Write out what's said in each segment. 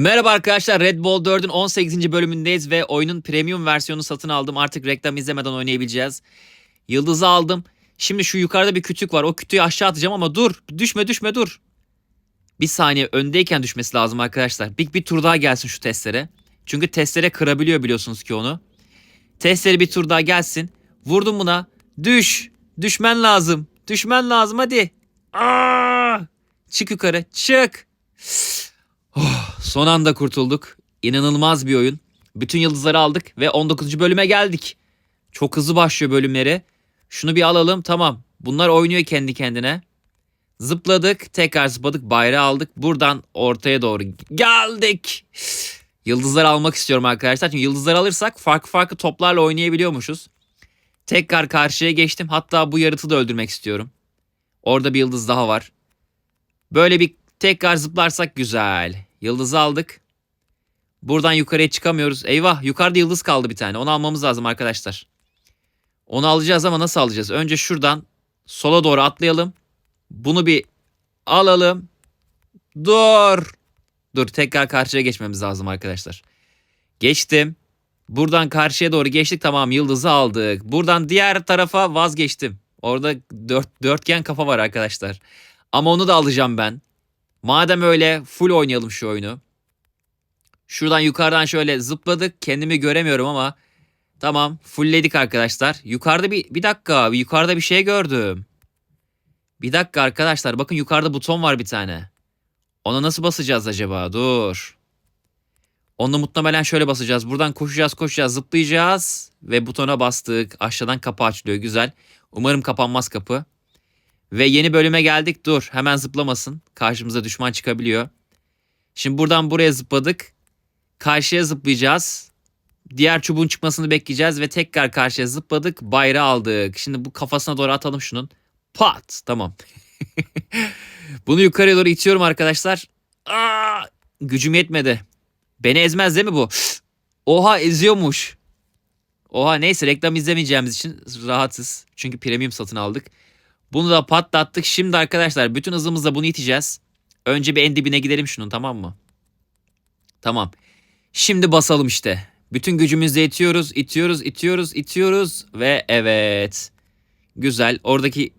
Merhaba arkadaşlar Red Bull 4'ün 18. bölümündeyiz ve oyunun premium versiyonu satın aldım. Artık reklam izlemeden oynayabileceğiz. Yıldızı aldım. Şimdi şu yukarıda bir kütük var. O kütüğü aşağı atacağım ama dur. Düşme düşme dur. Bir saniye öndeyken düşmesi lazım arkadaşlar. Bir, bir tur daha gelsin şu testere. Çünkü testere kırabiliyor biliyorsunuz ki onu. Testere bir tur daha gelsin. Vurdum buna. Düş. Düşmen lazım. Düşmen lazım hadi. Aa! Çık yukarı. Çık. Son anda kurtulduk. İnanılmaz bir oyun. Bütün yıldızları aldık ve 19. bölüme geldik. Çok hızlı başlıyor bölümleri. Şunu bir alalım tamam. Bunlar oynuyor kendi kendine. Zıpladık tekrar zıpladık bayrağı aldık. Buradan ortaya doğru geldik. Yıldızları almak istiyorum arkadaşlar. Çünkü yıldızları alırsak farklı farklı toplarla oynayabiliyormuşuz. Tekrar karşıya geçtim. Hatta bu yaratığı da öldürmek istiyorum. Orada bir yıldız daha var. Böyle bir tekrar zıplarsak güzel. Yıldızı aldık. Buradan yukarıya çıkamıyoruz. Eyvah yukarıda yıldız kaldı bir tane. Onu almamız lazım arkadaşlar. Onu alacağız ama nasıl alacağız? Önce şuradan sola doğru atlayalım. Bunu bir alalım. Dur. Dur tekrar karşıya geçmemiz lazım arkadaşlar. Geçtim. Buradan karşıya doğru geçtik tamam yıldızı aldık. Buradan diğer tarafa vazgeçtim. Orada dört, dörtgen kafa var arkadaşlar. Ama onu da alacağım ben. Madem öyle full oynayalım şu oyunu. Şuradan yukarıdan şöyle zıpladık. Kendimi göremiyorum ama tamam fullledik arkadaşlar. Yukarıda bir bir dakika yukarıda bir şey gördüm. Bir dakika arkadaşlar bakın yukarıda buton var bir tane. Ona nasıl basacağız acaba? Dur. Onu muhtemelen şöyle basacağız. Buradan koşacağız koşacağız zıplayacağız. Ve butona bastık. Aşağıdan kapı açılıyor güzel. Umarım kapanmaz kapı. Ve yeni bölüme geldik. Dur hemen zıplamasın. Karşımıza düşman çıkabiliyor. Şimdi buradan buraya zıpladık. Karşıya zıplayacağız. Diğer çubuğun çıkmasını bekleyeceğiz ve tekrar karşıya zıpladık. Bayrağı aldık. Şimdi bu kafasına doğru atalım şunun. Pat! Tamam. Bunu yukarıya doğru itiyorum arkadaşlar. Aa, gücüm yetmedi. Beni ezmez değil mi bu? Oha eziyormuş. Oha neyse reklam izlemeyeceğimiz için rahatız. Çünkü premium satın aldık. Bunu da patlattık. Şimdi arkadaşlar bütün hızımızla bunu iteceğiz. Önce bir en dibine gidelim şunun tamam mı? Tamam. Şimdi basalım işte. Bütün gücümüzle itiyoruz, itiyoruz, itiyoruz, itiyoruz ve evet. Güzel. Oradaki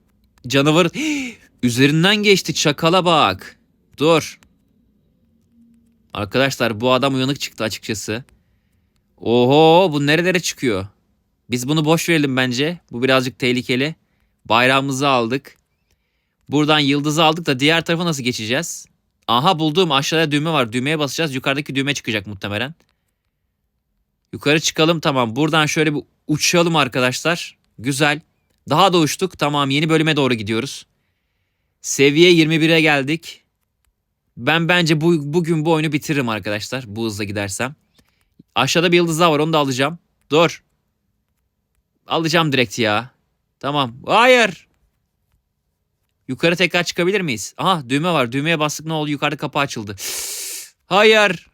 canavar üzerinden geçti. Çakala bak. Dur. Arkadaşlar bu adam uyanık çıktı açıkçası. Oho bu nerelere çıkıyor? Biz bunu boş verelim bence. Bu birazcık tehlikeli. Bayrağımızı aldık. Buradan yıldızı aldık da diğer tarafa nasıl geçeceğiz? Aha buldum aşağıda düğme var. Düğmeye basacağız. Yukarıdaki düğme çıkacak muhtemelen. Yukarı çıkalım tamam. Buradan şöyle bir uçalım arkadaşlar. Güzel. Daha da uçtuk. Tamam yeni bölüme doğru gidiyoruz. Seviye 21'e geldik. Ben bence bu, bugün bu oyunu bitiririm arkadaşlar. Bu hızla gidersem. Aşağıda bir yıldız daha var onu da alacağım. Dur. Alacağım direkt ya. Tamam. Hayır. Yukarı tekrar çıkabilir miyiz? Aha düğme var. Düğmeye bastık ne oldu? Yukarıda kapı açıldı. Hayır.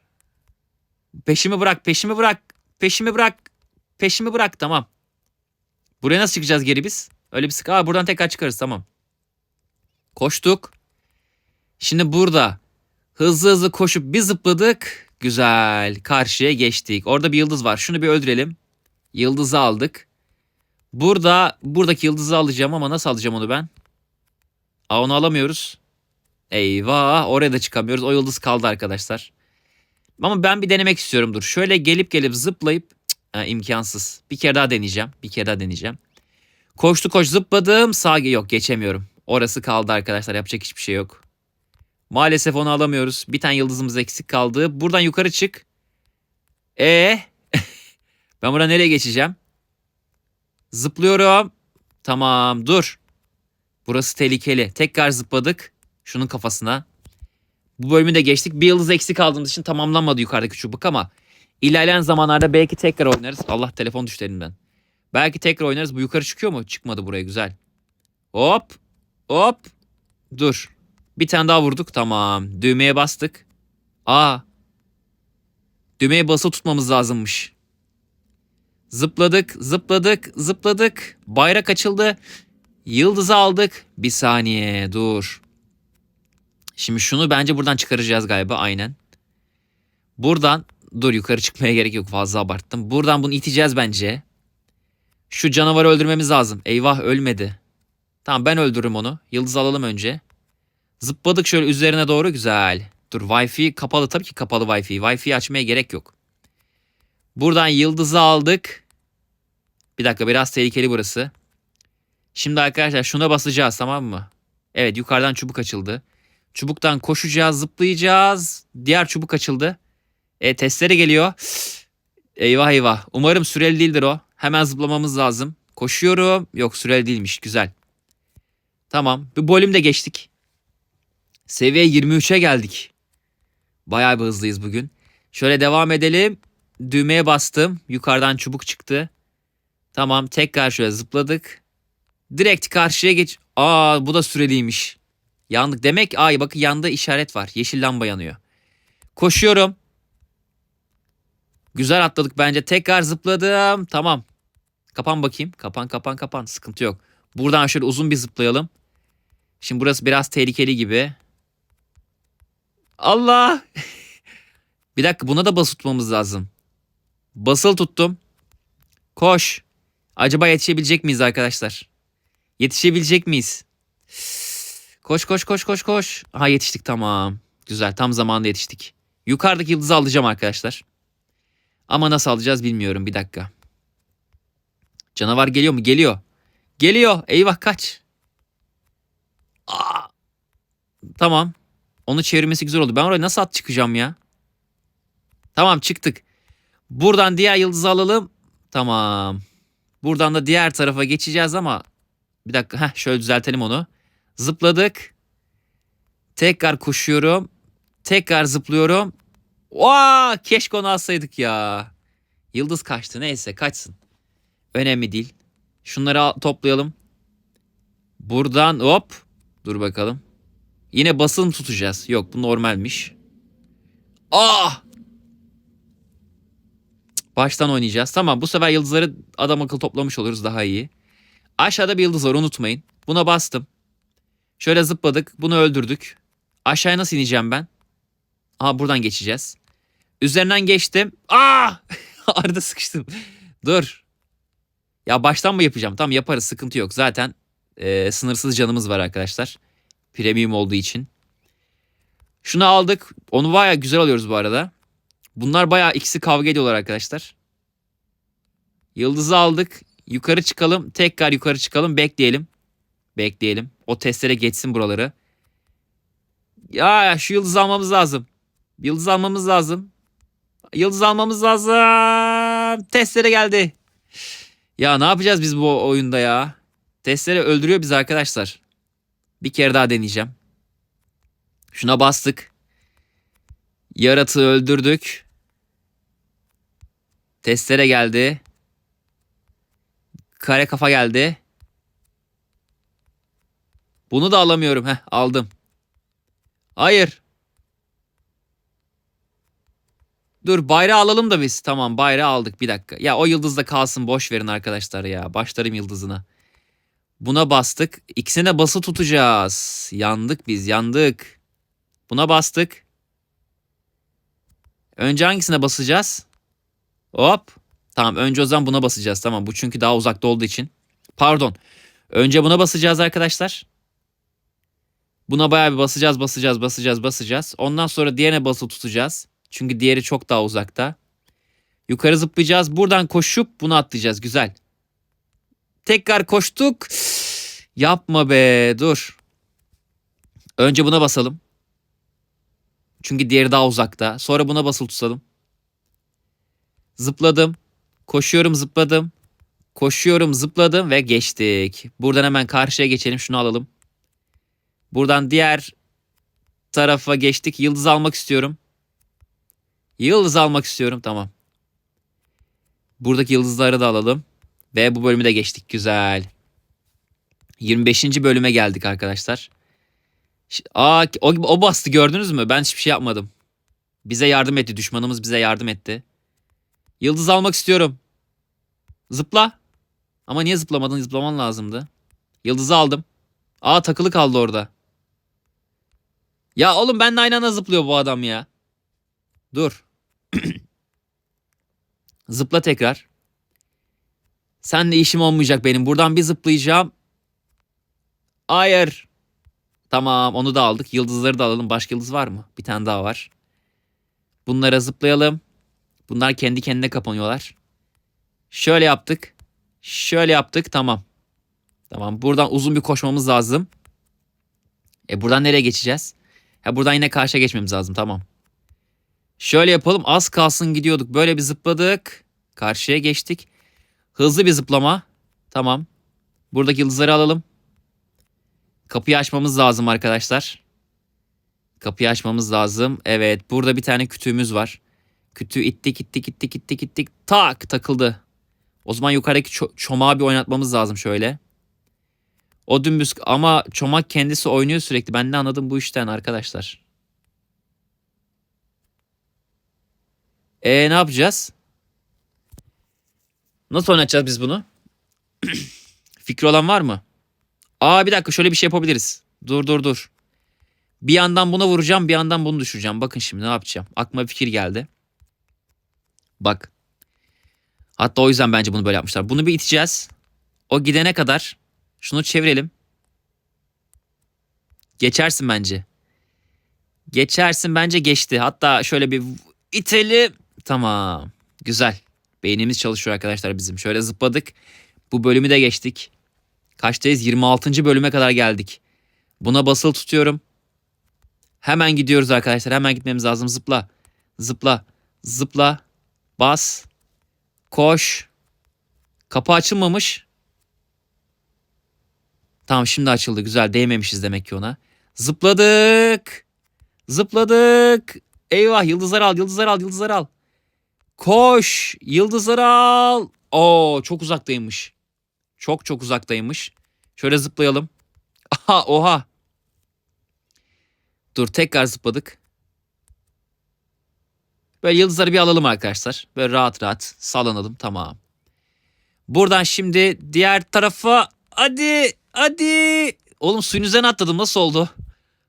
Peşimi bırak. Peşimi bırak. Peşimi bırak. Peşimi bırak. Tamam. Buraya nasıl çıkacağız geri biz? Öyle bir sık. Aa buradan tekrar çıkarız. Tamam. Koştuk. Şimdi burada hızlı hızlı koşup bir zıpladık. Güzel. Karşıya geçtik. Orada bir yıldız var. Şunu bir öldürelim. Yıldızı aldık. Burada buradaki yıldızı alacağım ama nasıl alacağım onu ben? Aa onu alamıyoruz. Eyvah oraya da çıkamıyoruz. O yıldız kaldı arkadaşlar. Ama ben bir denemek istiyorum dur. Şöyle gelip gelip zıplayıp ha, imkansız. Bir kere daha deneyeceğim. Bir kere daha deneyeceğim. Koştu koş zıpladım. Sağ yok geçemiyorum. Orası kaldı arkadaşlar. Yapacak hiçbir şey yok. Maalesef onu alamıyoruz. Bir tane yıldızımız eksik kaldı. Buradan yukarı çık. E ben buradan nereye geçeceğim? Zıplıyorum. Tamam dur. Burası tehlikeli. Tekrar zıpladık. Şunun kafasına. Bu bölümü de geçtik. Bir yıldız eksik aldığımız için tamamlanmadı yukarıdaki çubuk ama ilerleyen zamanlarda belki tekrar oynarız. Allah telefon düştü elimden. Belki tekrar oynarız. Bu yukarı çıkıyor mu? Çıkmadı buraya güzel. Hop. Hop. Dur. Bir tane daha vurduk. Tamam. Düğmeye bastık. Aa. Düğmeye basılı tutmamız lazımmış. Zıpladık, zıpladık, zıpladık. Bayrak açıldı. Yıldızı aldık. Bir saniye dur. Şimdi şunu bence buradan çıkaracağız galiba aynen. Buradan dur yukarı çıkmaya gerek yok fazla abarttım. Buradan bunu iteceğiz bence. Şu canavarı öldürmemiz lazım. Eyvah ölmedi. Tamam ben öldürürüm onu. Yıldız alalım önce. Zıpladık şöyle üzerine doğru güzel. Dur Wi-Fi kapalı tabii ki kapalı Wi-Fi. Wi-Fi açmaya gerek yok. Buradan yıldızı aldık. Bir dakika biraz tehlikeli burası. Şimdi arkadaşlar şuna basacağız tamam mı? Evet yukarıdan çubuk açıldı. Çubuktan koşacağız zıplayacağız. Diğer çubuk açıldı. E testere geliyor. Eyvah eyvah. Umarım süreli değildir o. Hemen zıplamamız lazım. Koşuyorum. Yok süreli değilmiş. Güzel. Tamam. Bir bölüm de geçtik. Seviye 23'e geldik. Bayağı bir hızlıyız bugün. Şöyle devam edelim. Düğmeye bastım. Yukarıdan çubuk çıktı. Tamam tekrar şöyle zıpladık. Direkt karşıya geç. Aa bu da süreliymiş. Yandık. Demek ay bakın yanda işaret var. Yeşil lamba yanıyor. Koşuyorum. Güzel atladık bence. Tekrar zıpladım. Tamam. Kapan bakayım. Kapan kapan kapan. Sıkıntı yok. Buradan şöyle uzun bir zıplayalım. Şimdi burası biraz tehlikeli gibi. Allah. bir dakika buna da basılı tutmamız lazım. Basılı tuttum. Koş. Acaba yetişebilecek miyiz arkadaşlar? Yetişebilecek miyiz? Koş koş koş koş koş. Ha yetiştik tamam. Güzel tam zamanında yetiştik. Yukarıdaki yıldızı alacağım arkadaşlar. Ama nasıl alacağız bilmiyorum bir dakika. Canavar geliyor mu? Geliyor. Geliyor. Eyvah kaç. Aa. Tamam. Onu çevirmesi güzel oldu. Ben oraya nasıl at çıkacağım ya? Tamam çıktık. Buradan diğer yıldızı alalım. Tamam. Buradan da diğer tarafa geçeceğiz ama bir dakika. Heh, şöyle düzeltelim onu. Zıpladık. Tekrar koşuyorum. Tekrar zıplıyorum. Vaa! Keşke onu alsaydık ya. Yıldız kaçtı. Neyse kaçsın. Önemli değil. Şunları al- toplayalım. Buradan hop. Dur bakalım. Yine basılı mı tutacağız? Yok bu normalmiş. Ah! Baştan oynayacağız. Tamam bu sefer yıldızları adam akıl toplamış oluruz daha iyi. Aşağıda bir yıldız var unutmayın. Buna bastım. Şöyle zıpladık. Bunu öldürdük. Aşağıya nasıl ineceğim ben? Aha buradan geçeceğiz. Üzerinden geçtim. Aa! Arada sıkıştım. Dur. Ya baştan mı yapacağım? Tamam yaparız sıkıntı yok. Zaten e, sınırsız canımız var arkadaşlar. Premium olduğu için. Şunu aldık. Onu baya güzel alıyoruz bu arada. Bunlar baya ikisi kavga ediyorlar arkadaşlar. Yıldızı aldık. Yukarı çıkalım. Tekrar yukarı çıkalım. Bekleyelim. Bekleyelim. O testlere geçsin buraları. Ya şu yıldız almamız lazım. Yıldız almamız lazım. Yıldız almamız lazım. Testere geldi. Ya ne yapacağız biz bu oyunda ya? Testere öldürüyor bizi arkadaşlar. Bir kere daha deneyeceğim. Şuna bastık. Yaratığı öldürdük. Testere geldi. Kare kafa geldi. Bunu da alamıyorum. Heh aldım. Hayır. Dur bayrağı alalım da biz. Tamam bayrağı aldık bir dakika. Ya o yıldız da kalsın boş verin arkadaşlar ya. Başlarım yıldızına. Buna bastık. İkisine bası tutacağız. Yandık biz yandık. Buna bastık. Önce hangisine basacağız? Hop. Tamam önce o zaman buna basacağız. Tamam bu çünkü daha uzakta olduğu için. Pardon. Önce buna basacağız arkadaşlar. Buna bayağı bir basacağız, basacağız, basacağız, basacağız. Ondan sonra diğerine basılı tutacağız. Çünkü diğeri çok daha uzakta. Yukarı zıplayacağız. Buradan koşup bunu atlayacağız. Güzel. Tekrar koştuk. Yapma be, dur. Önce buna basalım. Çünkü diğeri daha uzakta. Sonra buna basılı tutalım. Zıpladım. Koşuyorum, zıpladım. Koşuyorum, zıpladım ve geçtik. Buradan hemen karşıya geçelim. Şunu alalım. Buradan diğer tarafa geçtik. Yıldız almak istiyorum. Yıldız almak istiyorum. Tamam. Buradaki yıldızları da alalım. Ve bu bölümü de geçtik. Güzel. 25. bölüme geldik arkadaşlar. Aa, o, o bastı gördünüz mü? Ben hiçbir şey yapmadım. Bize yardım etti. Düşmanımız bize yardım etti. Yıldız almak istiyorum. Zıpla. Ama niye zıplamadın? Zıplaman lazımdı. Yıldızı aldım. Aa takılı kaldı orada. Ya oğlum benimle aynı anda zıplıyor bu adam ya. Dur. Zıpla tekrar. Senle işim olmayacak benim. Buradan bir zıplayacağım. Hayır. Tamam onu da aldık. Yıldızları da alalım. Başka yıldız var mı? Bir tane daha var. Bunlara zıplayalım. Bunlar kendi kendine kapanıyorlar. Şöyle yaptık. Şöyle yaptık. Tamam. Tamam. Buradan uzun bir koşmamız lazım. E buradan nereye geçeceğiz? Ha buradan yine karşıya geçmemiz lazım. Tamam. Şöyle yapalım. Az kalsın gidiyorduk. Böyle bir zıpladık. Karşıya geçtik. Hızlı bir zıplama. Tamam. Buradaki yıldızları alalım. Kapıyı açmamız lazım arkadaşlar. Kapıyı açmamız lazım. Evet burada bir tane kütüğümüz var. Kütüğü ittik ittik ittik ittik ittik. Tak takıldı. O zaman yukarıdaki ço- çomağı bir oynatmamız lazım şöyle. O dümdüz ama çomak kendisi oynuyor sürekli. Ben ne anladım bu işten arkadaşlar. E ne yapacağız? Nasıl oynatacağız biz bunu? Fikri olan var mı? Aa bir dakika şöyle bir şey yapabiliriz. Dur dur dur. Bir yandan buna vuracağım bir yandan bunu düşüreceğim. Bakın şimdi ne yapacağım. Aklıma bir fikir geldi. Bak. Hatta o yüzden bence bunu böyle yapmışlar. Bunu bir iteceğiz. O gidene kadar şunu çevirelim. Geçersin bence. Geçersin bence geçti. Hatta şöyle bir itelim. Tamam. Güzel. Beynimiz çalışıyor arkadaşlar bizim. Şöyle zıpladık. Bu bölümü de geçtik. Kaçtayız? 26. bölüme kadar geldik. Buna basılı tutuyorum. Hemen gidiyoruz arkadaşlar. Hemen gitmemiz lazım. Zıpla. Zıpla. Zıpla. Bas. Koş. Kapı açılmamış. Tamam şimdi açıldı. Güzel. Değmemişiz demek ki ona. Zıpladık. Zıpladık. Eyvah yıldızlar al, yıldızlar al, yıldızlar al. Koş, yıldızları al. Oo çok uzaktaymış. Çok çok uzaktaymış. Şöyle zıplayalım. Aha oha. Dur tekrar zıpladık. Böyle yıldızları bir alalım arkadaşlar. Böyle rahat rahat sallanalım tamam. Buradan şimdi diğer tarafa hadi hadi. Oğlum suyun üzerine atladım nasıl oldu?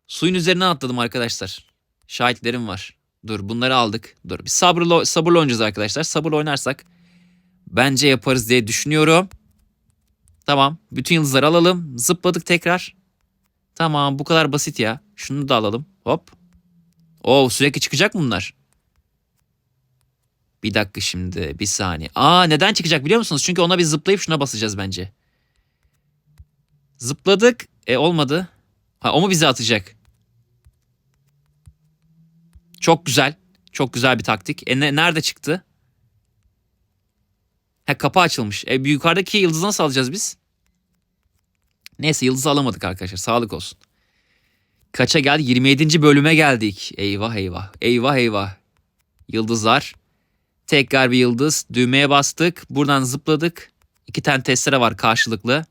Suyun üzerine atladım arkadaşlar. Şahitlerim var. Dur bunları aldık. Dur bir sabırlı, sabırlı oynayacağız arkadaşlar. Sabırlı oynarsak bence yaparız diye düşünüyorum. Tamam. Bütün yıldızları alalım. Zıpladık tekrar. Tamam bu kadar basit ya. Şunu da alalım. Hop. Oo sürekli çıkacak mı bunlar? Bir dakika şimdi. Bir saniye. Aa neden çıkacak biliyor musunuz? Çünkü ona bir zıplayıp şuna basacağız bence. Zıpladık. E olmadı. Ha o mu bize atacak? Çok güzel. Çok güzel bir taktik. E ne- nerede çıktı? Ha kapı açılmış. E yukarıdaki yıldızı nasıl alacağız biz? Neyse yıldızı alamadık arkadaşlar. Sağlık olsun. Kaça geldik? 27. bölüme geldik. Eyvah eyvah. Eyvah eyvah. Yıldızlar. Tekrar bir yıldız. Düğmeye bastık. Buradan zıpladık. İki tane testere var karşılıklı.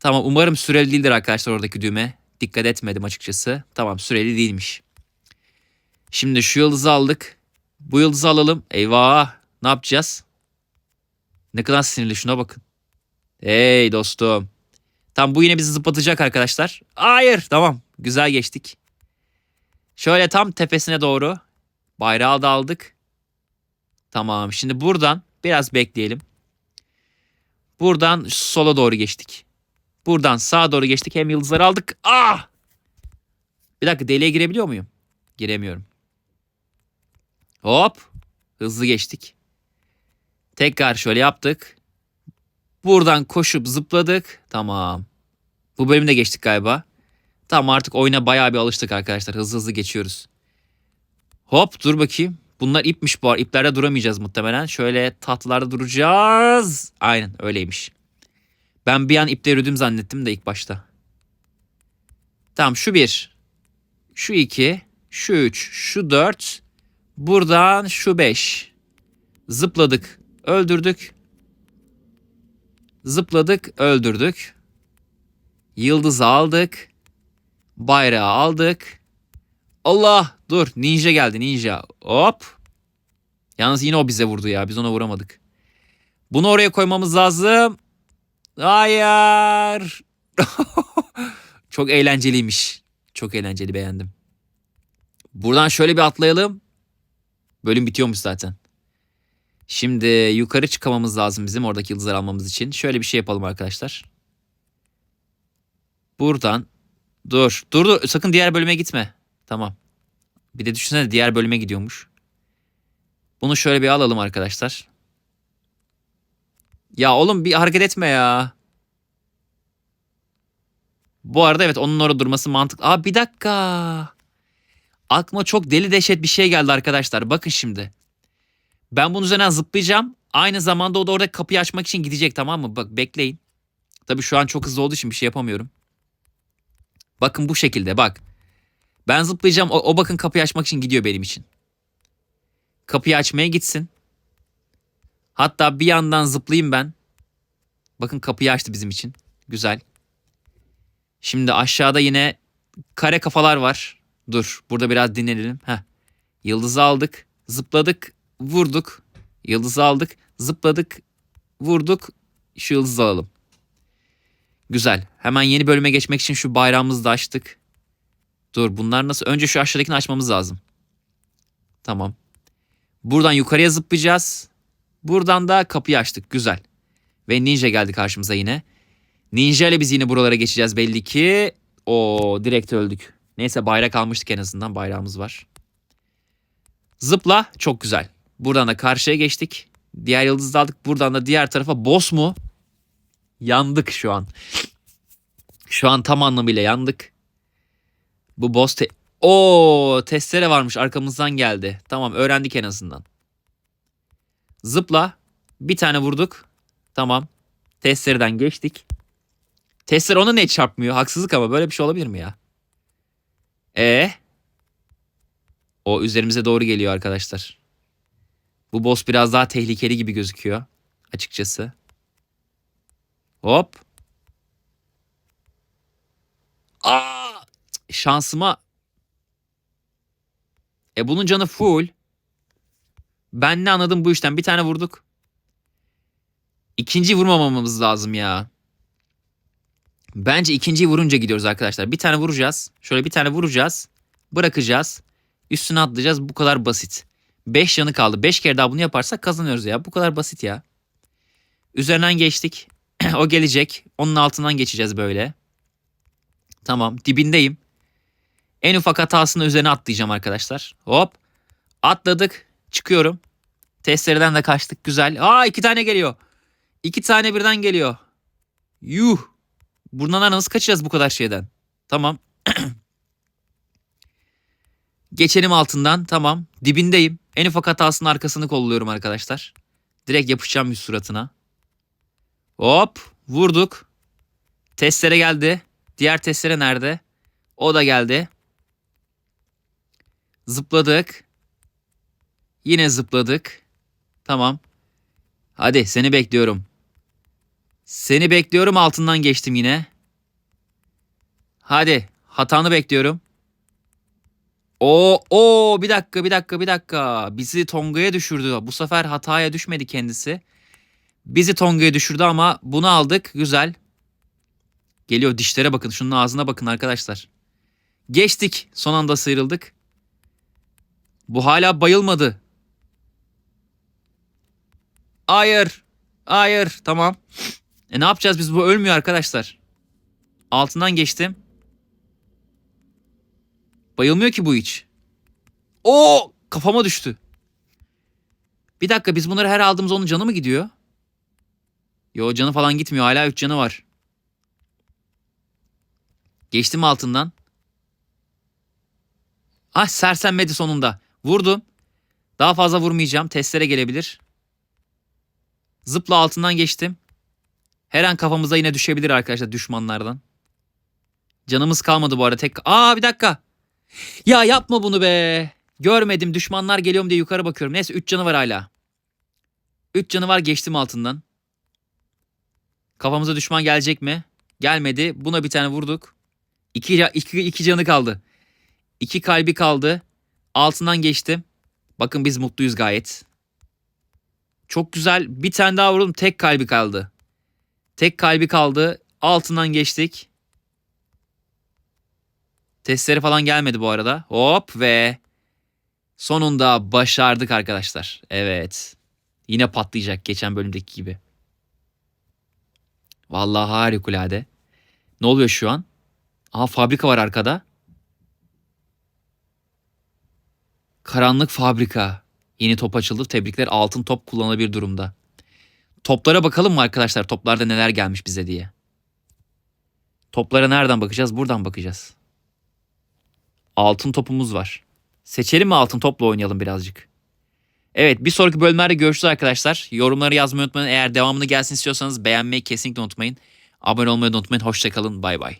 Tamam umarım süreli değildir arkadaşlar oradaki düğme. Dikkat etmedim açıkçası. Tamam süreli değilmiş. Şimdi şu yıldızı aldık. Bu yıldızı alalım. Eyvah. Ne yapacağız? Ne kadar sinirli şuna bakın. Hey dostum. Tam bu yine bizi zıplatacak arkadaşlar. Hayır tamam. Güzel geçtik. Şöyle tam tepesine doğru. Bayrağı da aldık. Tamam şimdi buradan biraz bekleyelim. Buradan sola doğru geçtik. Buradan sağa doğru geçtik. Hem yıldızları aldık. Ah! Bir dakika deliğe girebiliyor muyum? Giremiyorum. Hop. Hızlı geçtik. Tekrar şöyle yaptık. Buradan koşup zıpladık. Tamam. Bu bölümde geçtik galiba. Tamam artık oyuna bayağı bir alıştık arkadaşlar. Hızlı hızlı geçiyoruz. Hop dur bakayım. Bunlar ipmiş bu arada. İplerde duramayacağız muhtemelen. Şöyle tahtalarda duracağız. Aynen öyleymiş. Ben bir an iple yürüdüm zannettim de ilk başta. Tamam şu bir. Şu iki. Şu üç. Şu dört. Buradan şu beş. Zıpladık. Öldürdük. Zıpladık. Öldürdük. Yıldızı aldık. Bayrağı aldık. Allah dur ninja geldi ninja. Hop. Yalnız yine o bize vurdu ya. Biz ona vuramadık. Bunu oraya koymamız lazım. Hayır. Çok eğlenceliymiş. Çok eğlenceli beğendim. Buradan şöyle bir atlayalım. Bölüm bitiyormuş zaten. Şimdi yukarı çıkamamız lazım bizim oradaki yıldızları almamız için. Şöyle bir şey yapalım arkadaşlar. Buradan dur dur dur sakın diğer bölüme gitme. Tamam. Bir de düşünsene diğer bölüme gidiyormuş. Bunu şöyle bir alalım arkadaşlar. Ya oğlum bir hareket etme ya. Bu arada evet onun orada durması mantıklı. Aa bir dakika. Aklıma çok deli dehşet bir şey geldi arkadaşlar. Bakın şimdi. Ben bunun üzerinden zıplayacağım. Aynı zamanda o da orada kapıyı açmak için gidecek tamam mı? Bak bekleyin. Tabii şu an çok hızlı olduğu için bir şey yapamıyorum. Bakın bu şekilde bak. Ben zıplayacağım. O, o bakın kapıyı açmak için gidiyor benim için. Kapıyı açmaya gitsin. Hatta bir yandan zıplayayım ben. Bakın kapıyı açtı bizim için. Güzel. Şimdi aşağıda yine kare kafalar var. Dur burada biraz dinlenelim. Heh. Yıldızı aldık. Zıpladık. Vurduk. Yıldızı aldık. Zıpladık. Vurduk. Şu yıldızı alalım. Güzel. Hemen yeni bölüme geçmek için şu bayrağımızı da açtık. Dur bunlar nasıl? Önce şu aşağıdakini açmamız lazım. Tamam. Buradan yukarıya zıplayacağız. Buradan da kapıyı açtık. Güzel. Ve ninja geldi karşımıza yine. Ninja ile biz yine buralara geçeceğiz belli ki. O direkt öldük. Neyse bayrak almıştık en azından. Bayrağımız var. Zıpla. Çok güzel. Buradan da karşıya geçtik. Diğer yıldızı aldık. Buradan da diğer tarafa boss mu? Yandık şu an. Şu an tam anlamıyla yandık. Bu boss te- Oo, testere varmış arkamızdan geldi. Tamam öğrendik en azından. Zıpla. Bir tane vurduk. Tamam. Testereden geçtik. Tester ona ne çarpmıyor? Haksızlık ama böyle bir şey olabilir mi ya? E O üzerimize doğru geliyor arkadaşlar. Bu boss biraz daha tehlikeli gibi gözüküyor. Açıkçası. Hop. Aa! Şansıma. E bunun canı full. Ben ne anladım bu işten? Bir tane vurduk. İkinciyi vurmamamız lazım ya. Bence ikinciyi vurunca gidiyoruz arkadaşlar. Bir tane vuracağız. Şöyle bir tane vuracağız. Bırakacağız. Üstüne atlayacağız. Bu kadar basit. 5 yanı kaldı. 5 kere daha bunu yaparsak kazanıyoruz ya. Bu kadar basit ya. Üzerinden geçtik. o gelecek. Onun altından geçeceğiz böyle. Tamam. Dibindeyim. En ufak hatasını üzerine atlayacağım arkadaşlar. Hop. Atladık. Çıkıyorum. Testereden de kaçtık. Güzel. Aa iki tane geliyor. İki tane birden geliyor. Yuh. Buradan nasıl kaçacağız bu kadar şeyden? Tamam. Geçelim altından. Tamam. Dibindeyim. En ufak hatasının arkasını kolluyorum arkadaşlar. Direkt yapışacağım bir suratına. Hop. Vurduk. Testere geldi. Diğer testere nerede? O da geldi. Zıpladık. Yine zıpladık. Tamam. Hadi seni bekliyorum. Seni bekliyorum altından geçtim yine. Hadi hatanı bekliyorum. O o bir dakika bir dakika bir dakika. Bizi Tonga'ya düşürdü. Bu sefer hataya düşmedi kendisi. Bizi Tonga'ya düşürdü ama bunu aldık. Güzel. Geliyor dişlere bakın. Şunun ağzına bakın arkadaşlar. Geçtik. Son anda sıyrıldık. Bu hala bayılmadı. Hayır. Hayır. Tamam. E ne yapacağız biz? Bu ölmüyor arkadaşlar. Altından geçtim. Bayılmıyor ki bu hiç. O kafama düştü. Bir dakika biz bunları her aldığımız onun canı mı gidiyor? Yo canı falan gitmiyor. Hala 3 canı var. Geçtim altından. Ah sersemledi sonunda. Vurdum. Daha fazla vurmayacağım. Testlere gelebilir. Zıpla altından geçtim. Her an kafamıza yine düşebilir arkadaşlar düşmanlardan. Canımız kalmadı bu arada. Tek... Aa bir dakika. Ya yapma bunu be. Görmedim düşmanlar geliyorum diye yukarı bakıyorum. Neyse 3 canı var hala. 3 canı var geçtim altından. Kafamıza düşman gelecek mi? Gelmedi. Buna bir tane vurduk. 2 iki, iki canı kaldı. 2 kalbi kaldı. Altından geçtim. Bakın biz mutluyuz gayet. Çok güzel. Bir tane daha vurdum. Tek kalbi kaldı. Tek kalbi kaldı. Altından geçtik. Testleri falan gelmedi bu arada. Hop ve sonunda başardık arkadaşlar. Evet. Yine patlayacak geçen bölümdeki gibi. Vallahi harikulade. Ne oluyor şu an? Aha fabrika var arkada. Karanlık fabrika. Yeni top açıldı. Tebrikler altın top kullanılabilir durumda. Toplara bakalım mı arkadaşlar? Toplarda neler gelmiş bize diye. Toplara nereden bakacağız? Buradan bakacağız. Altın topumuz var. Seçelim mi altın topla oynayalım birazcık. Evet bir sonraki bölümlerde görüşürüz arkadaşlar. Yorumları yazmayı unutmayın. Eğer devamını gelsin istiyorsanız beğenmeyi kesinlikle unutmayın. Abone olmayı unutmayın. Hoşçakalın. Bay bay.